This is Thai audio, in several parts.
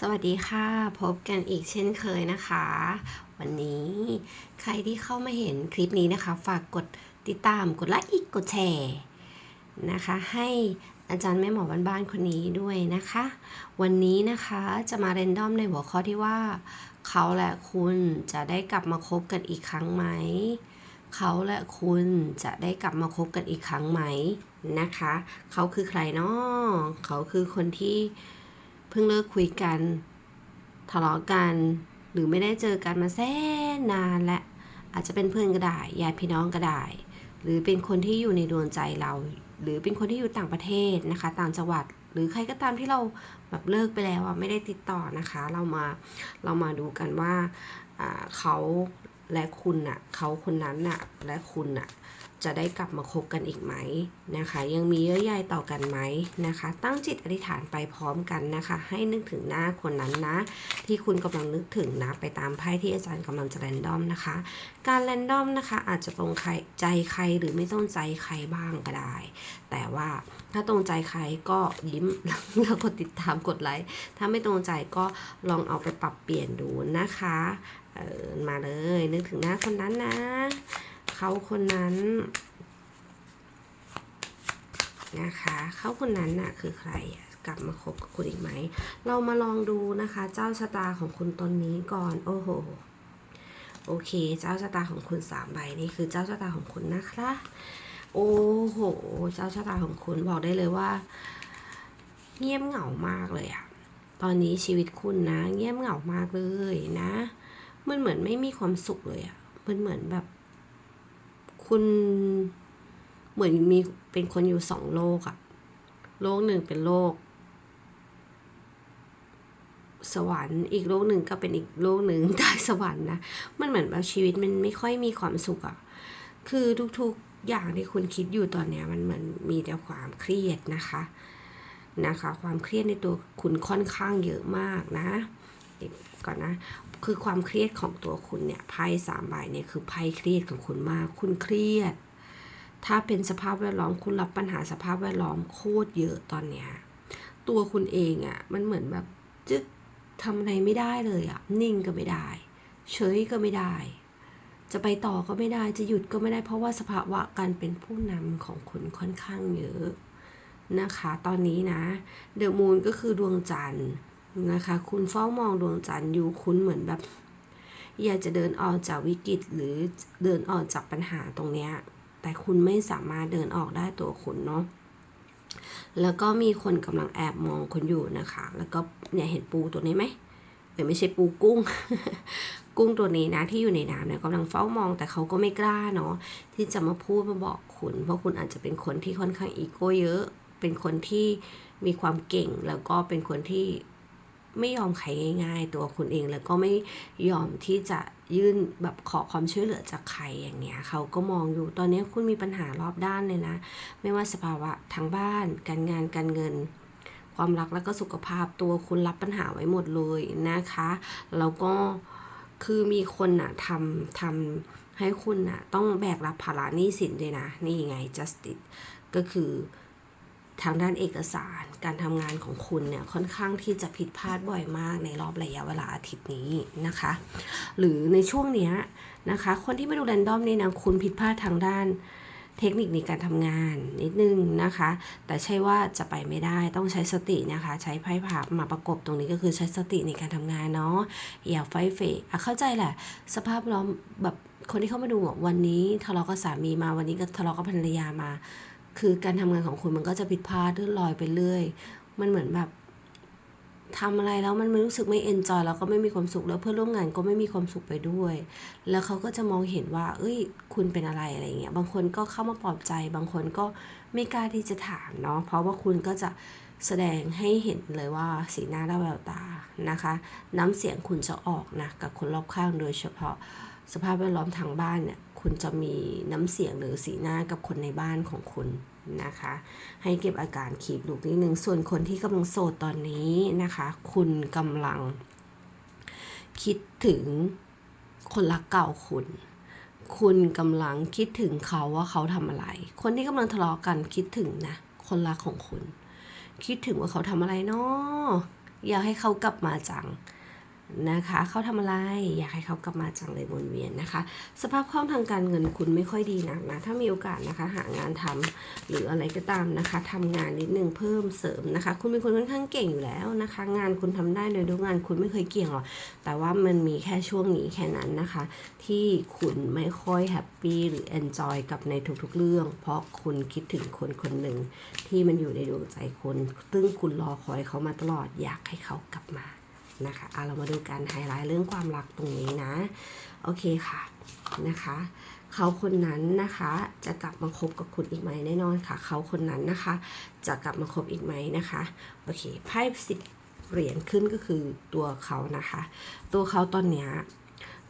สวัสดีค่ะ พบกันอีกเช่นเคยนะคะ วันนี้ใครที่เข้ามาเห็นคลิปนี้นะคะ ฝากกดติดตามกดไลค์อีกกดแชร์นะคะ ให้อาจารย์แม่หมอบ้านๆคนนี้ด้วยนะคะ วันนี้นะคะจะมาเรนดอมในหัวข้อที่ว่า เขาและคุณจะได้กลับมาคบกันอีกครั้งไหม เขาและคุณจะได้กลับมาคบกันอีกครั้งไหมนะคะ เขาคือใครเนาะเขาคือคนที่ พิ่งเลิกคุยกัน ทะเลาะกัน หรือไม่ได้เจอกันมาแสนนานและ อาจจะเป็นเพื่อนก็ได้ญาติพี่น้องก็ได้ หรือเป็นคนที่อยู่ในดวงใจเรา หรือเป็นคนที่อยู่ต่างประเทศนะคะ ต่างจังหวัด หรือใครก็ตามที่เราแบบเลิกไปแล้วอะไม่ได้ติดต่อนะคะ เรามาเรามาดูกันว่าเขาและคุณน่ะเขาคนนั้นน่ะและคุณน่ะ จะได้กลับมาคบกันอีกไหมนะคะ ยังมีเยื่อใยต่อกันไหมนะคะ ตั้งจิตอธิษฐานไปพร้อมกันนะคะ ให้นึกถึงหน้าคนนั้นนะ ที่คุณกำลังนึกถึงนะไปตามไพ่ที่อาจารย์กำลังจะแรนดอมนะคะ การแรนดอมนะคะ อาจจะตรงใครใจใครหรือไม่ต้องใจใครบ้างก็ได้ แต่ว่าถ้าตรงใจใครก็ยิ้มแล้วกดติดตามกดไลค์ถ้าไม่ตรงใจก็ลองเอาไปปรับเปลี่ยนดูนะคะเออมาเลยนึกถึงหน้าคนนั้นนะ เขาคนนั้นนะคะเขาคนนั้นน่ะคือใครกลับมาคบกับคุณอีกไหม เรามาลองดูนะคะ เจ้าชะตาของคุณตนนี้ก่อนโอ้โหโอเค เจ้าชะตาของคุณสามใบนี่คือเจ้าชะตาของคุณนะคะโอ้โห เจ้าชะตาของคุณบอกได้เลยว่า เงียบเหงามากเลยอะตอนนี้ชีวิตคุณนะ เงียบเหงามากเลยนะ มันเหมือนไม่มีความสุขเลยอะมันเหมือนแบบ คุณเหมือนมีเป็นคนอยู่สองโลกอะโลกหนึ่งเป็นโลก สวรรค์อีกโลกหนึ่งก็เป็นอีกโลกหนึ่งใต้สวรรค์นะมันเหมือนแบบชีวิตมันไม่ค่อยมีความสุขอะคือทุกๆอย่างที่คุณคิดอยู่ตอนเนี้ยมันเหมือนมีแต่ความเครียดนะคะนะคะ ความเครียดในตัวคุณค่อนข้างเยอะมากนะเดี๋ยวก่อนนะ คือความเครียดของตัวคุณเนี่ยไพ่สามใบเนี่ยคือไพ่เครียดของคุณมาก คุณเครียด ถ้าเป็นสภาพแวดล้อมคุณรับปัญหาสภาพแวดล้อมโคตรเยอะตอนเนี้ยตัวคุณเองอะ่ะมันเหมือนแบบจึ๊กทำอะไรไม่ได้เลยอะ่ะนิ่งก็ไม่ได้ เฉยก็ไม่ได้ จะไปต่อก็ไม่ได้จะหยุดก็ไม่ได้ เพราะว่าสภาวะการเป็นผู้นำของคุณค่อนข้างเยอะนะคะ ตอนนี้นะเดอะมูนก็คือดวงจันทร์ นะคะ คุณเฝ้ามองดวงจันทร์อยู่คุณเหมือนแบบ อยากจะเดินออกจากวิกฤตหรือเดินออกจากปัญหาตรงเนี้ย แต่คุณไม่สามารถเดินออกได้ตัวคุณเนาะแล้วก็มีคนกำลังแอบมองคุณอยู่นะคะ แล้วก็เนี่ยเห็นปูตัวนี้ไหมเออไม่ใช่ปูกุ้ง กุ้งตัวนี้นะที่อยู่ในน้ำเนี่ยกำลังเฝ้ามองแต่เขาก็ไม่กล้าเนาะที่จะมาพูดมาบอกคุณ เพราะคุณอาจจะเป็นคนที่ค่อนข้างอีโก้เยอะ เป็นคนที่มีความเก่งแล้วก็เป็นคนที่ ไม่ยอมใครง่าย ๆ ตัวคุณเองแล้วก็ไม่ยอมที่จะยื่นแบบขอความช่วยเหลือจากใครอย่างเงี้ยเขาก็มองอยู่ตอนนี้คุณมีปัญหารอบด้านเลยนะ ไม่ว่าสภาวะทางบ้าน การงานการเงิน ความรักแล้วก็สุขภาพตัวคุณรับปัญหาไว้หมดเลยนะคะแล้วก็คือมีคนน่ะทำทำให้คุณน่ะต้องแบกรับภาระหนี้สินด้วยนะ นี่ไง justice ก็คือ ทางด้านเอกสารการทำงานของคุณเนี่ยค่อนข้างที่จะผิดพลาดบ่อยมากในรอบระยะเวลาอาทิตย์นี้นะคะ หรือในช่วงเนี้ยนะคะ คนที่ไม่ดูแรนดอมนี่นะคุณผิดพลาดทางด้านเทคนิคในการทำงานนิดนึงนะคะ แต่ใช่ว่าจะไปไม่ได้ต้องใช้สตินะคะ ใช้ไพ่พับมาประกบตรงนี้ก็คือใช้สติในการทำงานเนาะอย่าไฟเฟะอะเข้าใจแหละ สภาพล้อมแบบคนที่เข้ามาดูวันนี้ทะเลาะกับสามีมาวันนี้ก็ทะเลาะกับภรรยามา คือการทำงานของคุณมันก็จะผิดพลาดเลื่อนลอยไปเรื่อย มันเหมือนแบบทำอะไรแล้วมันไม่รู้สึกไม่เอนจอยแล้วก็ไม่มีความสุขแล้วเพื่อนร่วมงานก็ไม่มีความสุขไปด้วย แล้วเขาก็จะมองเห็นว่า เอ้ย คุณเป็นอะไรอะไรเงี้ย บางคนก็เข้ามาปลอบใจ บางคนก็ไม่กล้าที่จะถามเนาะ เพราะว่าคุณก็จะแสดงให้เห็นเลยว่าสีหน้าและแววตานะคะ น้ำเสียงคุณจะออกนะกับคนรอบข้างโดยเฉพาะสภาพแวดล้อมทางบ้านเนี่ย คุณจะมีน้ำเสียงหรือสีหน้ากับคนในบ้านของคุณนะคะ ให้เก็บอาการขีดลูกนิดนึง ส่วนคนที่กำลังโสดตอนนี้นะคะ คุณกำลัง คิดถึงคนรักเก่าคุณ คุณกำลังคิดถึงเขาว่าเขาทำอะไร คนที่กำลังทะเลาะกันคิดถึงนะคนรักของคุณ คิดถึงว่าเขาทำอะไรเนาะอยากให้เขากลับมาจัง นะคะเขาทำอะไรอยากให้เขากลับมาจังเลยวนเวียนนะคะ สภาพคล่องทางการเงินคุณไม่ค่อยดีนักนะถ้ามีโอกาสนะคะ หางานทำหรืออะไรก็ตามนะคะทำงานนิดนึงเพิ่มเสริมนะคะ คุณเป็นคนค่อนข้างเก่งอยู่แล้วนะคะ งานคุณทำได้โดยทุกงานคุณไม่เคยเกี่ยงหรอกแต่ว่ามันมีแค่ช่วงนี้แค่นั้นนะคะ ที่คุณไม่ค่อยแฮปปี้หรือเอนจอยกับในทุกๆเรื่อง เพราะคุณคิดถึงคนคนหนึ่งที่มันอยู่ในดวงใจคุณซึ่งคุณรอคอยเขามาตลอดอยากให้เขากลับมา นะคะอะเรามาดูกันไฮไลท์เรื่องความรักตรงนี้นะ โอเคค่ะนะคะ เขาคนนั้นนะคะจะกลับมาคบกับคุณอีกไหมแน่นอนค่ะ เขาคนนั้นนะคะ จะกลับมาคบอีกไหมนะคะโอเคไพ่สิบเหรียญขึ้นก็คือตัวเขานะคะ ตัวเขาตอนเนี้ย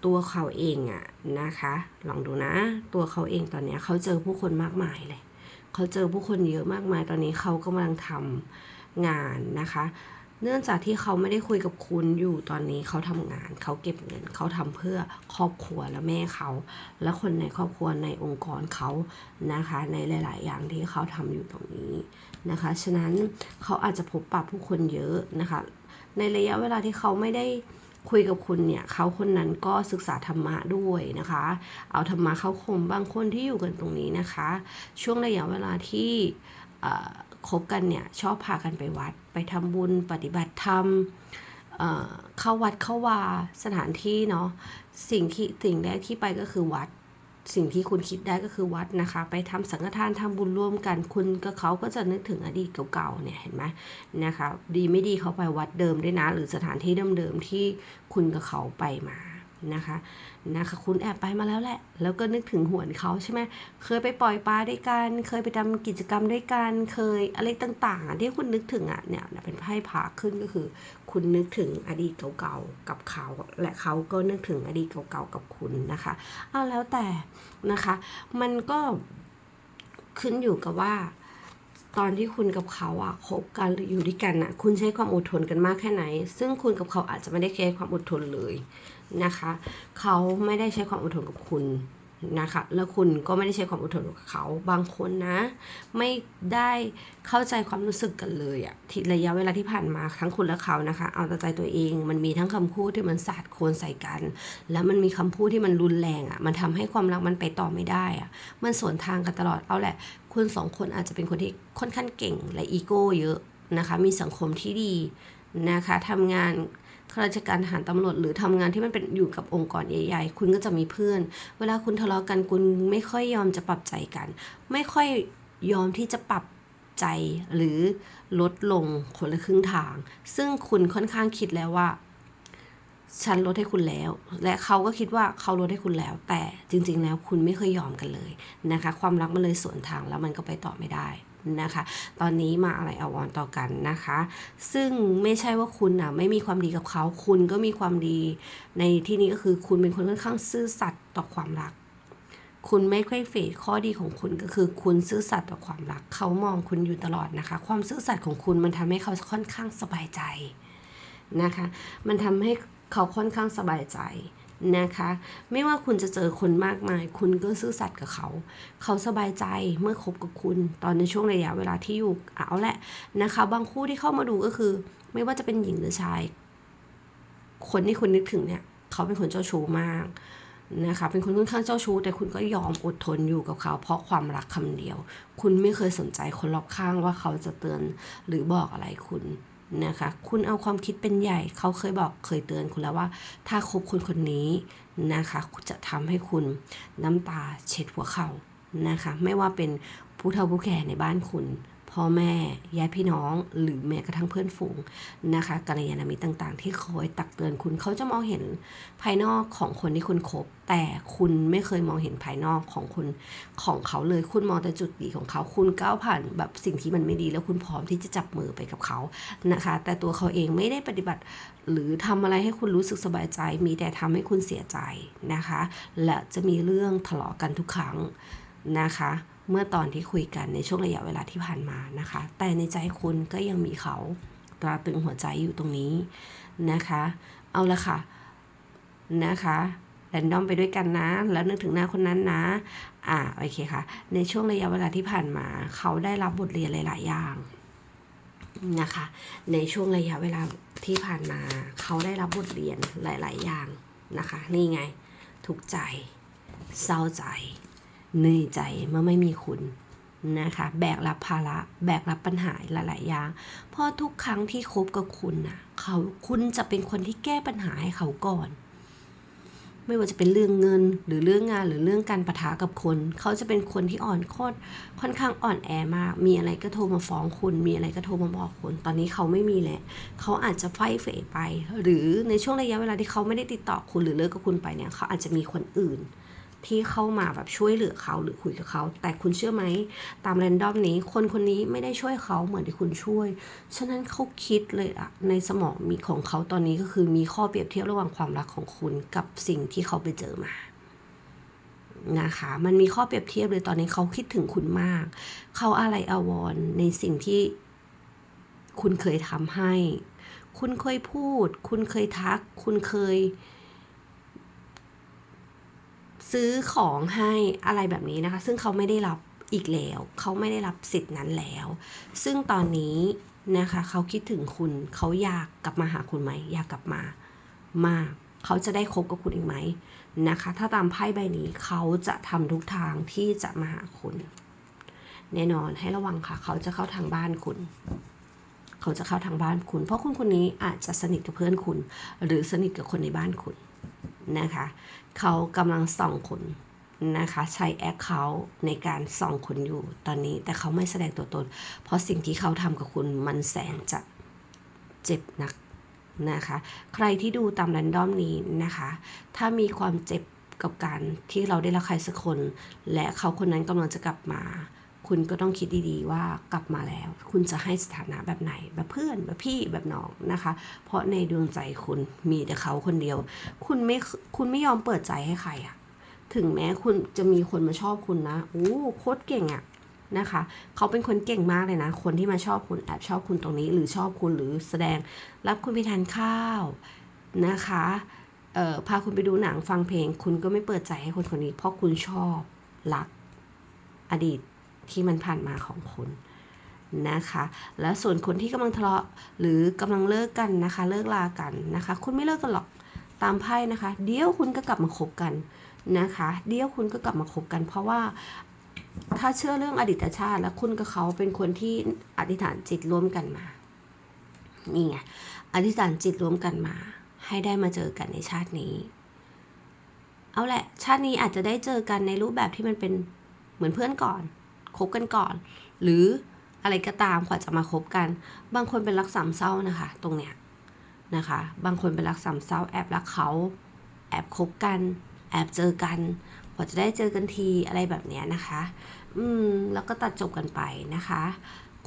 ตัวเขาเองอะนะคะ ลองดูนะ ตัวเขาเองตอนเนี้ยเขาเจอผู้คนมากมายเลย เขาเจอผู้คนเยอะมากมายตอนนี้เขากำลังทำงานนะคะ เนื่องจากที่เขาไม่ได้คุยกับคุณอยู่ตอนนี้เขาทำงาน เขาเก็บเงิน เขาทำเพื่อครอบครัวและแม่เขา และคนในครอบครัวในองค์กรเขานะคะ ในหลาย ๆ อย่างที่เขาทำอยู่ตรงนี้นะคะ ฉะนั้นเขาอาจจะพบปะผู้คนเยอะนะคะ ในระยะเวลาที่เขาไม่ได้คุยกับคุณเนี่ยเขาคนนั้นก็ศึกษาธรรมะด้วยนะคะ เอาธรรมะเข้าคมบางคนที่อยู่กันตรงนี้นะคะ ช่วงระยะเวลาที่คบกันเนี่ยชอบพากันไปวัด ไปทำบุญปฏิบัติธรรมเข้าวัดเข้าวาสถานที่เนาะสิ่งที่สิ่งแรกที่ไปก็คือวัด สิ่งที่คุณคิดได้ก็คือวัดนะคะ ไปทำสังฆทานทำบุญร่วมกัน คุณกับเขาก็จะนึกถึงอดีตเก่าๆเนี่ยเห็นไหมนะคะ ดีไม่ดีเขาไปวัดเดิมด้วยนะ หรือสถานที่เดิมๆที่คุณกับเขาไปมา นะคะนะคะคุณแอบไปมาแล้วแหละ แล้วก็นึกถึงหวนเขาใช่ไหมเคยไปปล่อยปลาด้วยกัน เคยไปทำกิจกรรมด้วยกัน เคยอะไรต่างๆอะที่คุณนึกถึงอะเนี่ยเป็นไพ่ผาขึ้นก็คือ คุณนึกถึงอดีตเก่าๆกับเขา และเขาก็นึกถึงอดีตเก่าๆกับคุณนะคะเอาแล้วแต่นะคะ มันก็ขึ้นอยู่กับว่าตอนที่คุณกับเขาอะคบกันหรืออยู่ด้วยกันอะคุณใช้ความอดทนกันมากแค่ไหน ซึ่งคุณกับเขาอาจจะไม่ได้ใช้ความอดทนเลย นะคะ เขาไม่ได้ใช้ความอดทนกับคุณนะคะ แล้วคุณก็ไม่ได้ใช้ความอดทนกับเขา บางคนนะ ไม่ได้เข้าใจความรู้สึกกันเลยอะที่ระยะเวลาที่ผ่านมาทั้งคุณและเขานะคะ เอาแต่ใจตัวเอง มันมีทั้งคำพูดที่มันสาดโคลนใส่กัน แล้วมันมีคำพูดที่มันรุนแรงอะมันทำให้ความรักมันไปต่อไม่ได้อะมันสวนทางกันตลอด เอาแหละ คุณสองคนอาจจะเป็นคนที่ค่อนข้างเก่งและอีโก้เยอะนะคะ มีสังคมที่ดีนะคะทำงาน ข้าราชการทหารตำรวจหรือทำงานที่มันเป็นอยู่กับองค์กรใหญ่ ๆ คุณก็จะมีเพื่อน เวลาคุณทะเลาะกันคุณไม่ค่อยยอมจะปรับใจกัน ไม่ค่อยยอมที่จะปรับใจหรือลดลงคนละครึ่งทาง ซึ่งคุณค่อนข้างคิดแล้วว่า ฉันลดให้คุณแล้ว และเขาก็คิดว่าเขาลดให้คุณแล้ว แต่จริง ๆ แล้วคุณไม่เคยยอมกันเลยนะคะ ความรักมันเลยสวนทางแล้วมันก็ไปต่อไม่ได้นะคะ ตอนนี้มาอะไรอาวรต่อกันนะคะ ซึ่งไม่ใช่ว่าคุณอะไม่มีความดีกับเขา คุณก็มีความดี ในที่นี้ก็คือคุณเป็นคนค่อนข้างซื่อสัตย์ต่อความรัก คุณไม่ค่อยเฟดข้อดีของคุณก็คือคุณซื่อสัตย์ต่อความรัก เขามองคุณอยู่ตลอดนะคะ ความซื่อสัตย์ของคุณมันทำให้เขาค่อนข้างสบายใจนะคะ มันทำให้ เขาค่อนข้างสบายใจนะคะ ไม่ว่าคุณจะเจอคนมากมาย คุณก็ซื่อสัตย์กับเขา เขาสบายใจเมื่อคบกับคุณ ตอนในช่วงระยะเวลาที่อยู่เอาแหละนะคะ บางคู่ที่เข้ามาดูก็คือ ไม่ว่าจะเป็นหญิงหรือชาย คนที่คุณนึกถึงเนี่ย เขาเป็นคนเจ้าชู้มากนะคะเป็นคนค่อนข้างเจ้าชู้แต่คุณก็ยอมอดทนอยู่กับเขา เพราะความรักคำเดียว คุณไม่เคยสนใจคนรอบข้างว่าเขาจะเตือนหรือบอกอะไรคุณ นะคะคุณเอาความคิดเป็นใหญ่เขาเคยบอกเคยเตือนคุณแล้วว่า ถ้าคบคนคนนี้นะคะจะทำให้คุณน้ำตาเช็ดหัวเข่านะคะ ไม่ว่าเป็นผู้เฒ่าผู้แก่ในบ้านคุณ พ่อแม่ญาติพี่น้อง หรือแม้กระทั่งเพื่อนฝูงนะคะกัลยาณมิตรต่างๆ ที่คอยตักเตือนคุณเขาจะมองเห็นภายนอกของคนที่คุณคบ แต่คุณไม่เคยมองเห็นภายนอกของคุณของเขาเลยคุณมองแต่จุดดีของเขาคุณก้าวผ่านแบบสิ่งที่มันไม่ดี แล้วคุณพร้อมที่จะจับมือไปกับเขานะคะ แต่ตัวเขาเองไม่ได้ปฏิบัติ หรือทำอะไรให้คุณรู้สึกสบายใจ มีแต่ทำให้คุณเสียใจนะคะ และจะมีเรื่องทะเลาะกันทุกครั้งนะคะ เมื่อตอนที่คุยกันในช่วงระยะเวลาที่ผ่านมานะคะ แต่ในใจคุณก็ยังมีเขาตราตึงหัวใจอยู่ตรงนี้นะคะ เอาละค่ะนะคะแรนดอมไปด้วยกันนะ แล้วนึกถึงหน้าคนนั้นนะ อ่าโอเคค่ะ ในช่วงระยะเวลาที่ผ่านมา เขาได้รับบทเรียนหลาย ๆ อย่างนะคะ ในช่วงระยะเวลาที่ผ่านมา เขาได้รับบทเรียนหลาย ๆ อย่างนะคะ นี่ไงทุกใจ เศร้าใจ เหนื่อยใจเมื่อไม่มีคุณนะคะแบกรับภาระแบกรับปัญหาหลาย ๆ อย่างเพราะทุกครั้งที่คบกับคุณน่ะเขาคุณจะเป็นคนที่แก้ปัญหาให้เขาก่อน ไม่ว่าจะเป็นเรื่องเงินหรือเรื่องงานหรือเรื่องการประทะกับคน เขาจะเป็นคนที่อ่อนโคตรค่อนข้างอ่อนแอมาก มีอะไรก็โทรมาฟ้องคุณ มีอะไรก็โทรมาบอกคุณ ตอนนี้เขาไม่มีแหละเขาอาจจะไฟเฟยไป หรือในช่วงระยะเวลาที่เขาไม่ได้ติดต่อคุณหรือเลิกกับคุณไปเนี่ยเขาอาจจะมีคนอื่น ที่เข้ามาแบบช่วยเหลือเขาหรือคุยกับเขา แต่คุณเชื่อไหม ตามแรนดอมนี้ คนคนนี้ไม่ได้ช่วยเขาเหมือนที่คุณช่วย ฉะนั้นเขาคิดเลยอะในสมองมีของเขาตอนนี้ก็คือมีข้อเปรียบเทียบระหว่างความรักของคุณกับสิ่งที่เขาไปเจอมานะคะมันมีข้อเปรียบเทียบเลยตอนนี้เขาคิดถึงคุณมาก เขาอะไรอาวรในสิ่งที่คุณเคยทำให้ คุณเคยพูด คุณเคยทัก คุณเคย ซื้อของให้อะไรแบบนี้นะคะ ซึ่งเขาไม่ได้รับอีกแล้ว เขาไม่ได้รับสิทธิ์นั้นแล้ว ซึ่งตอนนี้นะคะ เขาคิดถึงคุณเขาอยากกลับมาหาคุณไหมอยากกลับมามาก เขาจะได้คบกับคุณอีกไหมนะคะ ถ้าตามไพ่ใบนี้เขาจะทำทุกทางที่จะมาหาคุณ แน่นอนให้ระวังค่ะ เขาจะเข้าทางบ้านคุณเขาจะเข้าทางบ้านคุณ เพราะคุณคนนี้อาจจะสนิทกับเพื่อนคุณ หรือสนิทกับคนในบ้านคุณ นะคะเขากำลังส่องคุณนะคะ ใช้แอคเคาท์ในการส่องคุณอยู่ตอนนี้แต่เขาไม่แสดงตัวตน เพราะสิ่งที่เขาทำกับคุณมันแสนจะเจ็บหนักนะคะ ใครที่ดูตามแรนดอมนี้นะคะ ถ้ามีความเจ็บกับการที่เราได้รักใครสักคน และเขาคนนั้นกำลังจะกลับมา คุณก็ต้องคิดดีๆว่ากลับมาแล้ว คุณจะให้สถานะแบบไหน แบบเพื่อนแบบพี่แบบน้องนะคะ เพราะในดวงใจคุณมีแต่เขาคนเดียว คุณไม่คุณไม่ยอมเปิดใจให้ใครอะถึงแม้คุณจะมีคนมาชอบคุณนะโอ้โคตรเก่งอะนะคะเขาเป็นคนเก่งมากเลยนะ คนที่มาชอบคุณแอบชอบคุณตรงนี้ หรือชอบคุณหรือแสดง รับคุณไปทานข้าวนะคะเอ่อพาคุณไปดูหนังฟังเพลง คุณก็ไม่เปิดใจให้คนคนนี้ เพราะคุณชอบรักอดีต ที่มันผ่านมาของคุณนะคะ และส่วนคนที่กำลังทะเลาะหรือกำลังเลิกกันนะคะ เลิกลากันนะคะ คุณไม่เลิกกันหรอกตามไพ่นะคะ เดี๋ยวคุณก็กลับมาคบกันนะคะ เดี๋ยวคุณก็กลับมาคบกัน เพราะว่าถ้าเชื่อเรื่องอดีตชาติ แล้วคุณกับเขาเป็นคนที่อธิษฐานจิตร่วมกันมานี่ไงอธิษฐานจิตร่วมกันมา ให้ได้มาเจอกันในชาตินี้ เอาแหละ ชาตินี้อาจจะได้เจอกันในรูปแบบที่มันเป็นเหมือนเพื่อนก่อน คบกันก่อน หรืออะไรก็ตามกว่าจะมาคบกัน บางคนเป็นรักสามเศร้านะคะ ตรงเนี้ยนะคะ บางคนเป็นรักสามเศร้าแอบรักเขา แอบคบกัน แอบเจอกันกว่าจะได้เจอกันทีอะไรแบบเนี้ยนะคะ อืมแล้วก็ตัดจบกันไปนะคะ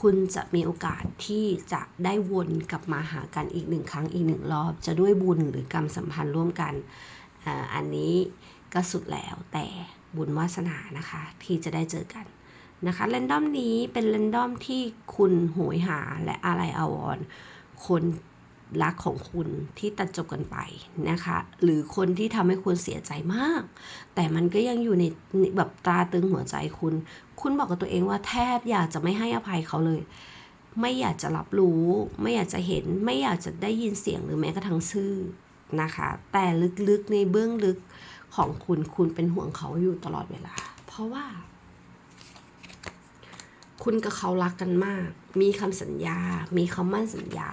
คุณจะมีโอกาสที่จะได้วนกลับมาหากันอีกหนึ่งครั้งอีกหนึ่งรอบ จะด้วยบุญหรือกรรมสัมพันธ์ร่วมกันออันนี้ก็สุดแล้วแต่บุญวาสนานะคะ ที่จะได้เจอกัน นะคะแรนดอมนี้เป็นแรนดอมที่คุณโหยหาและอะไรอาวรคนรักของคุณที่ตัดจบกันไปนะคะ หรือคนที่ทำให้คุณเสียใจมาก แต่มันก็ยังอยู่ในแบบตราตึงหัวใจคุณ คุณบอกกับตัวเองว่าแทบอยากจะไม่ให้อภัยเขาเลย ไม่อยากจะรับรู้ ไม่อยากจะเห็น ไม่อยากจะได้ยินเสียงหรือแม้กระทั่งชื่อนะคะ แต่ลึกๆในเบื้องลึกของคุณคุณเป็นห่วงเขาอยู่ตลอดเวลา เพราะว่า คุณกับเขารักกันมาก มีคำสัญญา มีคำมั่นสัญญา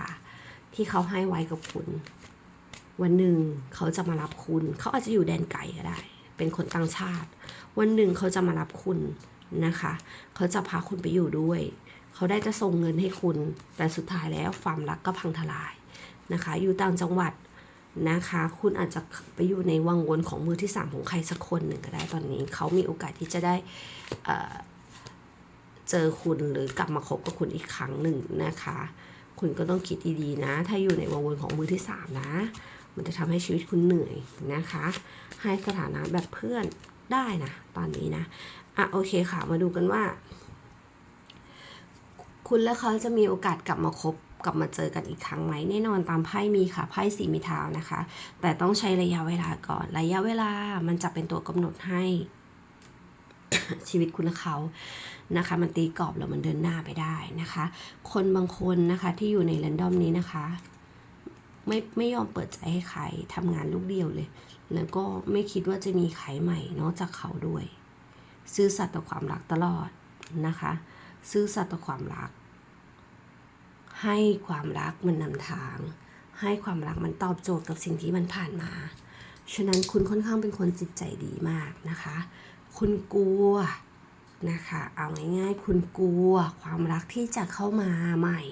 ที่เขาให้ไว้กับคุณ วันหนึ่งเขาจะมารับคุณ เขาอาจจะอยู่แดนไกลก็ได้ เป็นคนต่างชาติ วันหนึ่งเขาจะมารับคุณนะคะ เขาจะพาคุณไปอยู่ด้วย เขาได้จะส่งเงินให้คุณ แต่สุดท้ายแล้วความรักก็พังทลายนะคะ อยู่ต่างจังหวัดนะคะ คุณอาจจะไปอยู่ในวังวนของมือที่สามของใครสักคนหนึ่งก็ได้ตอนนี้ เขามีโอกาสที่จะได้ เจอคุณหรือกลับมาคบกับคุณอีกครั้งหนึ่งนะคะ คุณก็ต้องคิดดีๆนะ ถ้าอยู่ในวงวนของมือที่สามนะ มันจะทำให้ชีวิตคุณเหนื่อยนะคะ ให้สถานะแบบเพื่อนได้นะ ตอนนี้นะอะโอเคค่ะ มาดูกันว่า คุณและเขาจะมีโอกาสกลับมาคบกลับมาเจอกันอีกครั้งไหมแน่นอนตามไพ่มีค่ะไพ่สีมีเท้านะคะ แต่ต้องใช้ระยะเวลาก่อน ระยะเวลามันจะเป็นตัวกำหนดให้ชีวิตคุณและเขา นะคะ มันตีกรอบแล้วมันเดินหน้าไปได้นะคะ คนบางคนนะคะที่อยู่ในแรนดอมนี้นะคะไม่ไม่ยอมเปิดใจให้ใครทำงานลูกเดียวเลย แล้วก็ไม่คิดว่าจะมีใครใหม่นอกจากเขาด้วย ซื่อสัตย์ต่อความรักตลอดนะคะ ซื่อสัตย์ต่อความรัก ให้ความรักมันนำทาง ให้ความรักมันตอบโจทย์กับสิ่งที่มันผ่านมา ฉะนั้นคุณค่อนข้างเป็นคนจิตใจดีมากนะคะ คุณกลัว นะคะ เอาง่ายๆ คุณกลัวความรักที่จะเข้ามาใหม่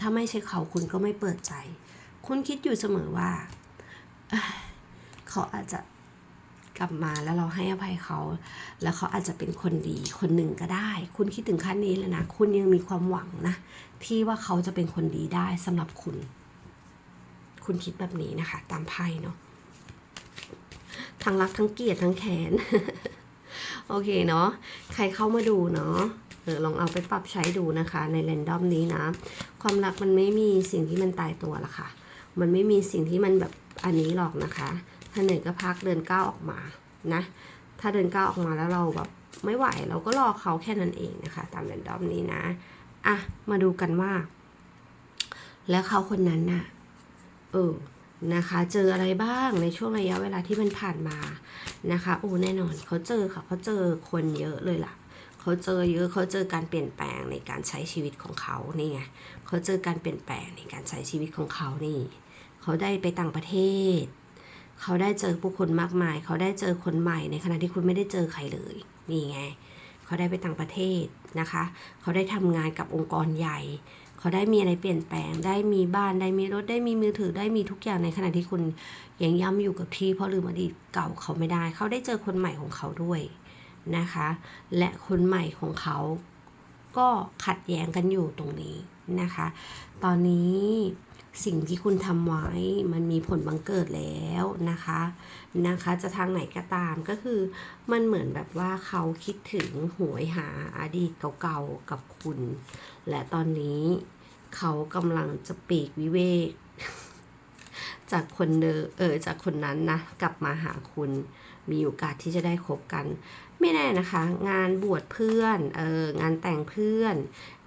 ถ้าไม่ใช่เขาคุณก็ไม่เปิดใจ คุณคิดอยู่เสมอว่าเอ้ยเขาอาจจะกลับมาแล้วเราให้อภัยเขา แล้วเขาอาจจะเป็นคนดีคนหนึ่งก็ได้ คุณคิดถึงขั้นนี้แล้วนะ คุณยังมีความหวังนะ ที่ว่าเขาจะเป็นคนดีได้สำหรับคุณ คุณคิดแบบนี้นะคะ ตามไพ่เนาะทั้งรักทั้งเกลียดทั้งแค้น โอเคเนาะใครเข้ามาดูเนาะเออลองเอาไปปรับใช้ดูนะคะในเรนดอมนี้นะ ความรักมันไม่มีสิ่งที่มันตายตัวละค่ะ มันไม่มีสิ่งที่มันแบบอันนี้หรอกนะคะ ถ้าเหนื่อยก็พักเดินก้าวออกมานะ ถ้าเดินก้าวออกมาแล้วเราแบบไม่ไหวเราก็รอเขาแค่นั้นเองนะคะ ตามเรนดอมนี้นะอะมาดูกันว่า แล้วเขาคนนั้นน่ะ เออ นะคะ เจออะไรบ้างในช่วงระยะเวลาที่มันผ่านมานะคะ โอ้แน่นอนเขาเจอค่ะเขาเจอคนเยอะเลยล่ะเขาเจอเยอะเขาเจอการเปลี่ยนแปลงในการใช้ชีวิตของเขานี่ไงเขาเจอการเปลี่ยนแปลงในการใช้ชีวิตของเขานี่ เขาได้ไปต่างประเทศ เขาได้เจอผู้คนมากมาย เขาได้เจอคนใหม่ในขณะที่คุณไม่ได้เจอใครเลยนี่ไง เขาได้ไปต่างประเทศนะคะ เขาได้ทำงานกับองค์กรใหญ่ เขาได้มีอะไรเปลี่ยนแปลง ได้มีบ้านได้มีรถได้มีมือถือได้มีทุกอย่างในขณะที่คุณยังย่ำอยู่กับที่เพราะลืมอดีตเก่าเขาไม่ได้ เขาได้เจอคนใหม่ของเขาด้วยนะคะ และคนใหม่ของเขาก็ขัดแย้งกันอยู่ตรงนี้นะคะ ตอนนี้ สิ่งที่คุณทำไว้มันมีผลบังเกิดแล้วนะคะนะคะ จะทางไหนก็ตามก็คือมันเหมือนแบบว่าเขาคิดถึงหวยหาอดีตเก่าๆกับคุณ และตอนนี้เขากำลังจะปีกวิเวก จากคนเดอเออจากคนนั้นนะกลับมาหาคุณมีโอกาสที่จะได้คบกัน ไม่แน่นะคะ งานบวชเพื่อนเอองานแต่งเพื่อน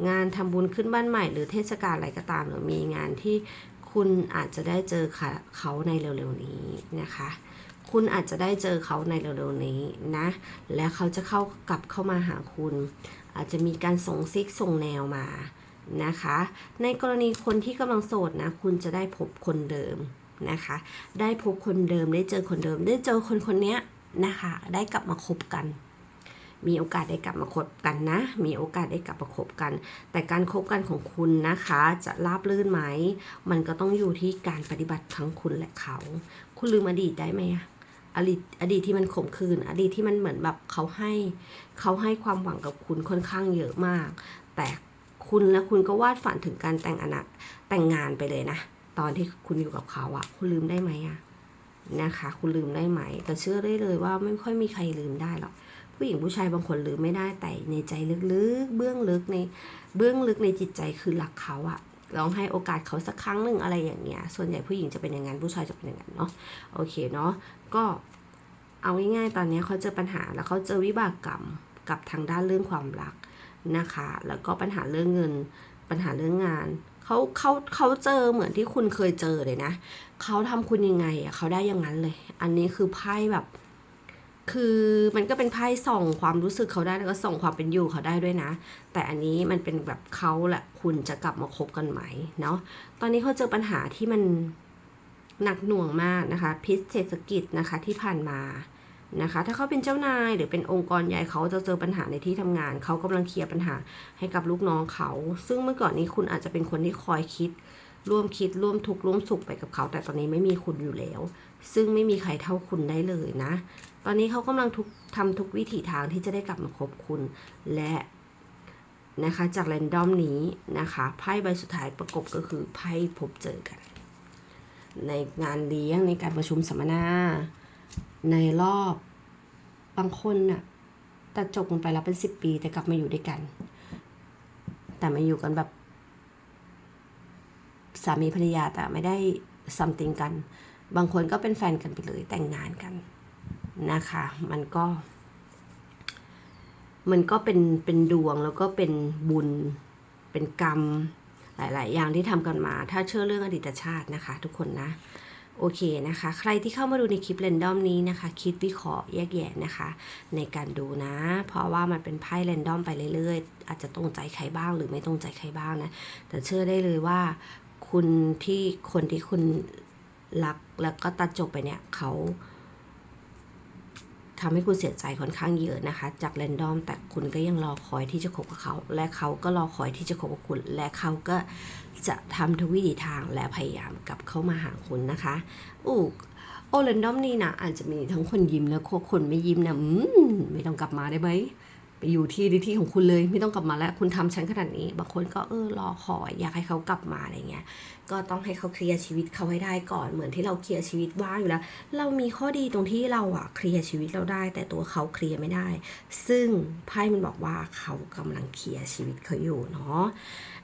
งานทำบุญขึ้นบ้านใหม่ หรือเทศกาลอะไรก็ตามหรือมีงานที่คุณอาจจะได้เจอเขาในเร็วๆนี้นะคะ คุณอาจจะได้เจอเขาในเร็วๆนี้นะ และเขาจะเข้ากลับเข้ามาหาคุณ อาจจะมีการส่งซิกส่งแนวมานะคะ ในกรณีคนที่กำลังโสดนะ คุณจะได้พบคนเดิมนะคะ ได้พบคนเดิมได้เจอคนเดิมได้เจอคนคนนี้นะคะ ได้กลับมาคบกัน มีโอกาสได้กลับมาคบกันนะ มีโอกาสได้กลับมาคบกัน แต่การคบกันของคุณนะคะ จะราบรื่นไหม มันก็ต้องอยู่ที่การปฏิบัติทั้งคุณและเขา คุณลืมอดีตได้ไหมอดีตอดีตที่มันขมขื่นอดีตที่มันเหมือนแบบเขาให้เขาให้ความหวังกับคุณค่อนข้างเยอะมาก แต่คุณและคุณก็วาดฝันถึงการแต่งอนาแต่งงานไปเลยนะ ตอนที่คุณอยู่กับเขาอะคุณลืมได้ไหมอะนะคะ คุณลืมได้ไหม แต่เชื่อได้เลยว่าไม่ค่อยมีใครลืมได้หรอก ผู้หญิงผู้ชายบางคนลืมไม่ได้แต่ในใจลึกๆ เบื้องลึกในเบื้องลึกในจิตใจคือหลักเขาอะลองให้โอกาสเขาสักครั้งหนึ่งอะไรอย่างเงี้ย ส่วนใหญ่ผู้หญิงจะเป็นอย่างนั้นผู้ชายจะเป็นอย่างนั้นเนาะโอเคเนาะก็เอาง่ายๆตอนนี้เขาเจอปัญหาแล้วเขาเจอวิบากกรรมกับทางด้านเรื่องความรักนะคะ แล้วก็ปัญหาเรื่องเงิน ปัญหาเรื่องงานเขาเขาเขาเจอเหมือนที่คุณเคยเจอเลยนะเขาทำคุณยังไงอะเขาได้อย่างนั้นเลย อันนี้คือไพ่แบบ คือมันก็เป็นไพ่ส่องความรู้สึกเขาได้แล้วก็ส่องความเป็นอยู่เขาได้ด้วยนะ แต่อันนี้มันเป็นแบบเขาแหละคุณจะกลับมาคบกันไหมเนาะตอนนี้เขาเจอปัญหาที่มันหนักหน่วงมากนะคะ พิษเศรษฐกิจนะคะที่ผ่านมานะคะ ถ้าเขาเป็นเจ้านายหรือเป็นองค์กรใหญ่เขาจะเจอปัญหาในที่ทำงาน เขากำลังเคลียร์ปัญหาให้กับลูกน้องเขา ซึ่งเมื่อก่อนนี้คุณอาจจะเป็นคนที่คอยคิด ร่วมคิดร่วมทุกข์ร่วมสุขไปกับเขา แต่ตอนนี้ไม่มีคุณอยู่แล้ว ซึ่งไม่มีใครเท่าคุณได้เลยนะ ตอนนี้เขากำลังทุกทำทุกวิถีทางที่จะได้กลับมาคบคุณ และนะคะจากแรนดอมนี้นะคะไพ่ใบสุดท้ายประกบก็คือไพ่พบเจอกัน ในงานเลี้ยงในการประชุมสัมมนาในรอบบางคนน่ะแต่จบกันไปแล้วเป็นสิบปี แต่กลับมาอยู่ด้วยกัน แต่มาอยู่กันแบบ สามีภรรยาแต่ไม่ได้ซัมติงกัน บางคนก็เป็นแฟนกันไปเลยแต่งงานกัน นะคะ มันก็ มันก็เป็นเป็นดวงแล้วก็เป็นบุญเป็นกรรมหลาย ๆ อย่างที่ทำกันมา ถ้าเชื่อเรื่องอดีตชาตินะคะ ทุกคนนะโอเคนะคะ ใครที่เข้ามาดูในคลิปเรนดอมนี้นะคะ คิดวิเคราะห์แยกแยะนะคะ ในการดูนะ เพราะว่ามันเป็นไพ่เรนดอมไปเรื่อย ๆ อาจจะตรงใจใครบ้างหรือไม่ตรงใจใครบ้างนะ แต่เชื่อได้เลยว่าคุณที่คนที่คุณรักแล้วก็ตัดจบไปเนี่ยเขา ทำให้คุณเสียใจค่อนข้างเยอะนะคะ จากเรนดอมแต่คุณก็ยังรอคอยที่จะคบกับเขา และเขาก็รอคอยที่จะคบกับคุณ และเขาก็จะทำทุกวิถีทางและพยายามกลับเข้ามาหาคุณนะคะอู้โอเรนดอมนี่นะอาจจะมีทั้งคนยิ้มและคนไม่ยิ้มนะอืมไม่ต้องกลับมาได้ไหม ไปอยู่ที่ในที่ของคุณเลย ไม่ต้องกลับมาแล้ว คุณทำฉันขนาดนี้ บางคนก็เออรอคอยอยากให้เขากลับมาอะไรเงี้ย ก็ต้องให้เขาเคลียร์ชีวิตเขาให้ได้ก่อนเหมือนที่เราเคลียร์ชีวิตว่างอยู่แล้ว เรามีข้อดีตรงที่เราอะเคลียร์ชีวิตเราได้ แต่ตัวเขาเคลียร์ไม่ได้ ซึ่งไพ่มันบอกว่าเขากำลังเคลียร์ชีวิตเขาอยู่เนาะ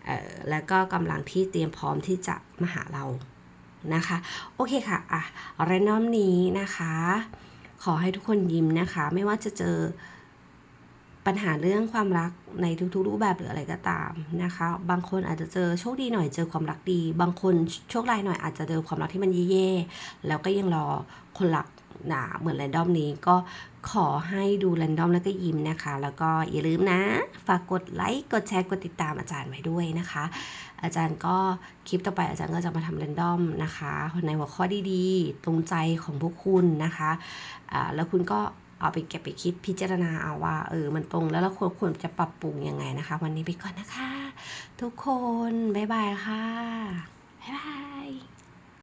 ออแล้วก็กำลังที่เตรียมพร้อมที่จะมาหาเรานะคะ โอเคค่ะอะเรนดอมนี้นะคะ ขอให้ทุกคนยิ้มนะคะ ไม่ว่าจะเจอ ปัญหาเรื่องความรักในทุกๆรูปแบบหรืออะไรก็ตามนะคะ บางคนอาจจะเจอโชคดีหน่อยเจอความรักดี บางคนโชคร้ายหน่อยอาจจะเจอความรักที่มันแย่ๆแล้วก็ยังรอคนรักหนาเหมือนแรนดอมนี้ก็ขอให้ดูแรนดอมแล้วก็ยิ้มนะคะ แล้วก็อย่าลืมนะ ฝากกดไลค์กดแชร์กดติดตามอาจารย์ไว้ด้วยนะคะ อาจารย์ก็คลิปต่อไปอาจารย์ก็จะมาทำแรนดอมนะคะ ในหัวข้อดีๆ ตรงใจของพวกคุณนะคะอ่าแล้วคุณก็ เอาไปเก็บไปคิดพิจารณาเอาว่าเออมันตรงแล้วเราควรควรจะปรับปรุงยังไงนะคะ วันนี้ไปก่อนนะคะ ทุกคน บ๊ายบายค่ะ บ๊ายบาย